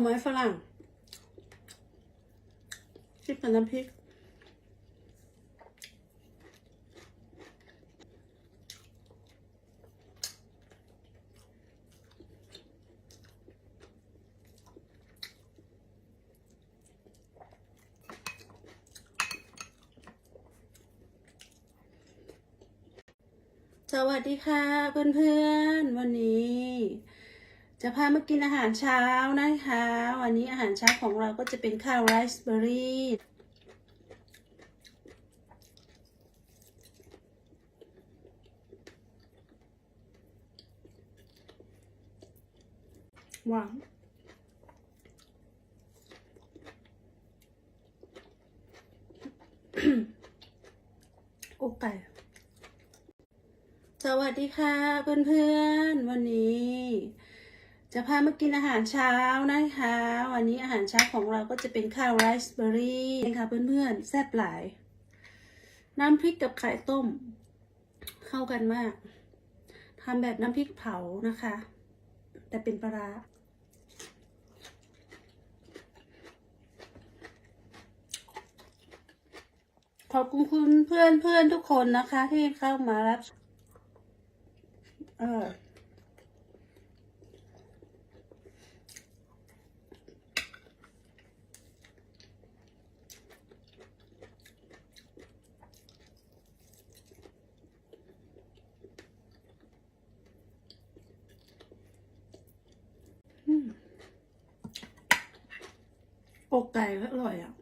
อไม้ฝรั่งจิ้มกับน้ำพริก สวัสดีค่ะเพื่อนๆ วันนี้ จะพามากินอาหารเช้านะคะ วันนี้อาหารเช้าของเราก็จะเป็นข้าวไรซ์เบอร์รี่หวานอกไก่สวัสดีค่ะเพื่อนๆ วันนี้ จะพามากินอาหารเช้านะคะ วันนี้อาหารเช้าของเราก็จะเป็นข้าวไรซ์เบอร์รี่นะคะเพื่อนๆ แซ่บหลาย น้ำพริกกับไข่ต้ม เข้ากันมากทำแบบน้ำพริกเผานะคะ แต่เป็นปลาร้าขอบคุณคุณเพื่อนเพื่อนทุกคนนะคะที่เข้ามารับ เออ อกไก่อร่อยอะ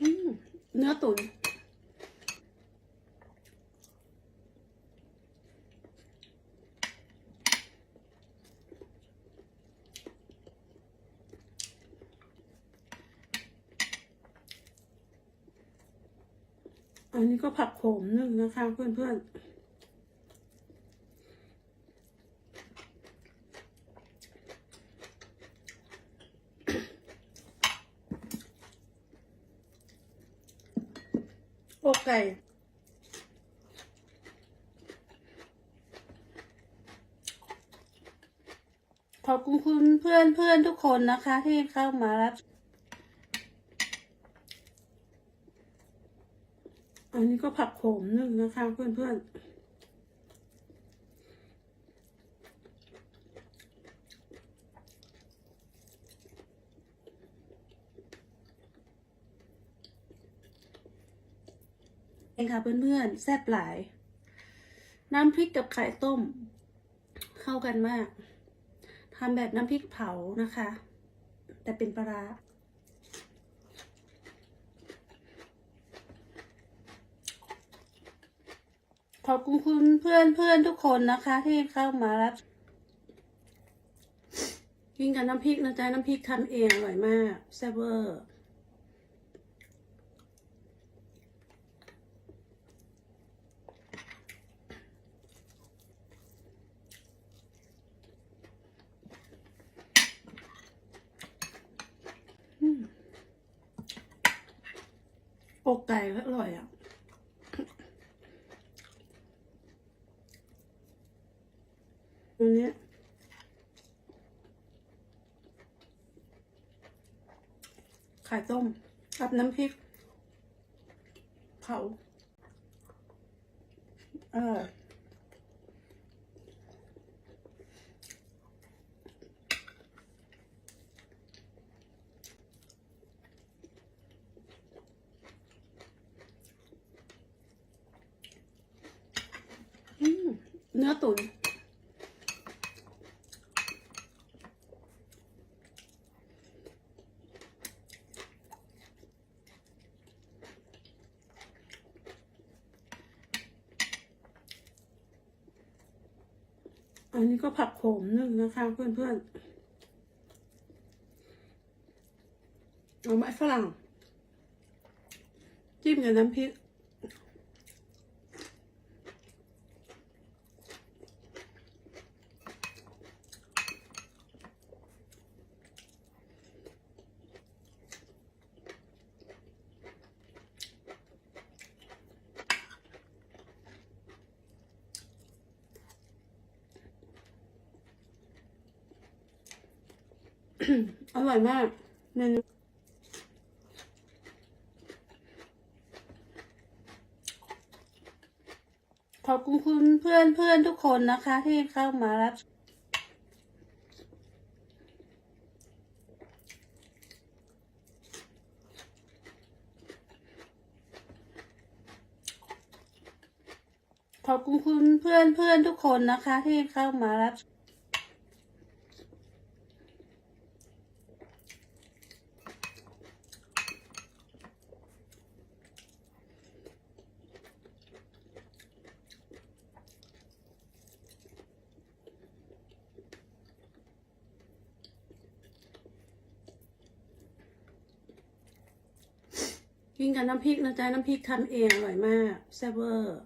อืม เนื้อตุ๋นอันนี้ก็ผักโขมหนึ่งนะคะเพื่อนๆ อกไก่ขอบคุณคุณเพื่อนเพื่อนทุกคนนะคะ ที่เข้ามารับ อันนี้ก็ผักโขมหนึ่งนะคะเพื่อนๆ เองค่ะเพื่อนๆ แซ่บหลาย น้ำพริกกับไข่ต้ม เข้ากันมากทำแบบน้ำพริกเผานะคะ แต่เป็นปลาร้าขอบคุณคุณเพื่อนเพื่อนทุกคนนะคะ ที่เข้ามารับกินกับน้ำพริกนะจ๊ะน้ำพริกทำเองอร่อยมากแซ่บเวอร์อืม อกไก่ก็อร่อยอะตัวนี้ไข่ต้มกับน้ำพริก เผา เออื้อตุ๋นอันนี้ก็ผักโขมนึ่งนะคะเพื่อนๆเอาไม้ฝรั่ง จิ้มกับน้ำพริก อร่อยมากเมนูขอบคุณคุณเพื่อนเพื่อนทุกคนนะคะ ที่เข้ามารับขอบคุณคุณเพื่อนเพื่อนทุกคนนะคะ ที่เข้ามารับ กินกับน้ำพริกนะจ๊ะน้ำพริกทำเองอร่อยมากแซ่บเวอร์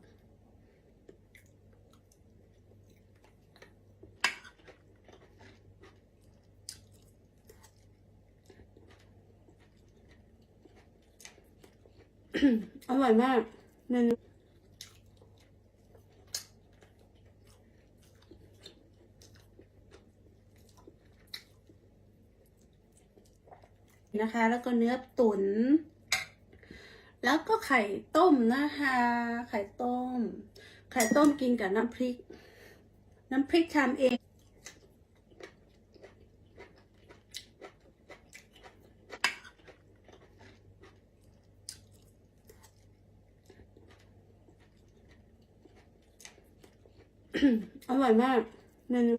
อร่อยมากเมนูนะคะ แล้วก็เนื้อตุ๋น แล้วก็ไข่ต้มนะคะ ไข่ต้ม ไข่ต้มกินกับน้ำพริก น้ำพริกทำเอง อร่อยมากเมนู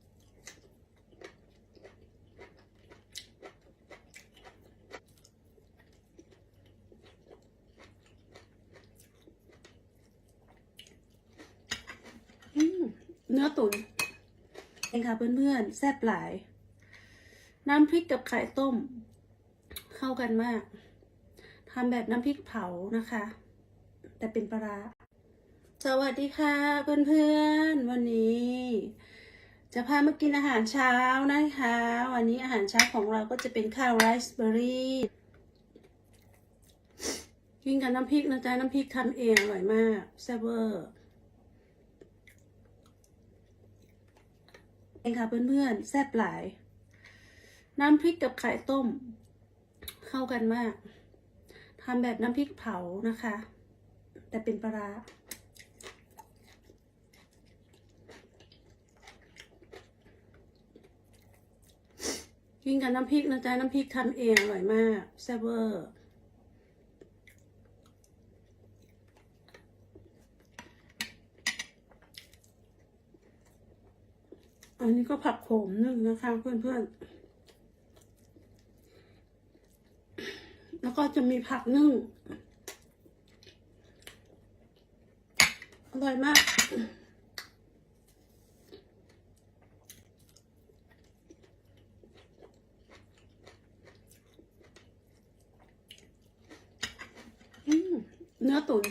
อืม เนื้อตุ๋นเองค่ะเพื่อนๆ แซ่บหลาย น้ำพริกกับไข่ต้ม เข้ากันมากทำแบบน้ำพริกเผานะคะ แต่เป็นปลาราสวัสดีค่ะเพื่อนๆ วันนี้ จะพามากินอาหารเช้านะคะ วันนี้อาหารเช้าของเราก็จะเป็นข้าวไรซ์เบอร์รี่กินกับน้ำพริกนะจ๊ะน้ำพริกทำเองอร่อยมากแซ่บเวอร์ เองค่ะเพื่อนๆ แซ่บหลาย น้ำพริกกับไข่ต้ม เข้ากันมากทำแบบน้ำพริกเผานะคะ แต่เป็นปลาร้ากินกับน้ำพริกนะจ๊ะน้ำพริกทำเองอร่อยมากแซ่บเวอร์ อันนี้ก็ผักโขมนึ่งนะคะเพื่อนๆ แล้วก็จะมีผักนึ่ง อร่อยมาก เนื้อตุ๋น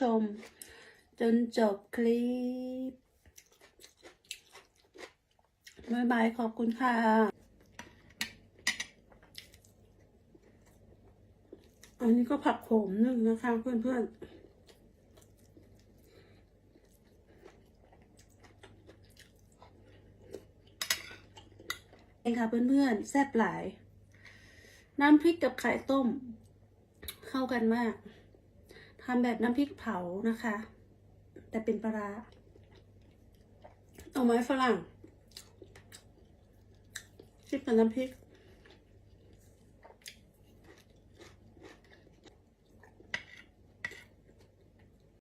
ชม จนจบคลิปบายบาย ขอบคุณค่ะอันนี้ก็ผักโขมหนึ่งนะคะเพื่อนๆเองค่ะเพื่อนๆ แซ่บหลาย น้ำพริกกับไข่ต้ม เข้ากันมาก ทำแบบน้ำพริกเผานะคะ แต่เป็นปลาร้าเอาไม้ฝรั่งชิมกับน้ำพริก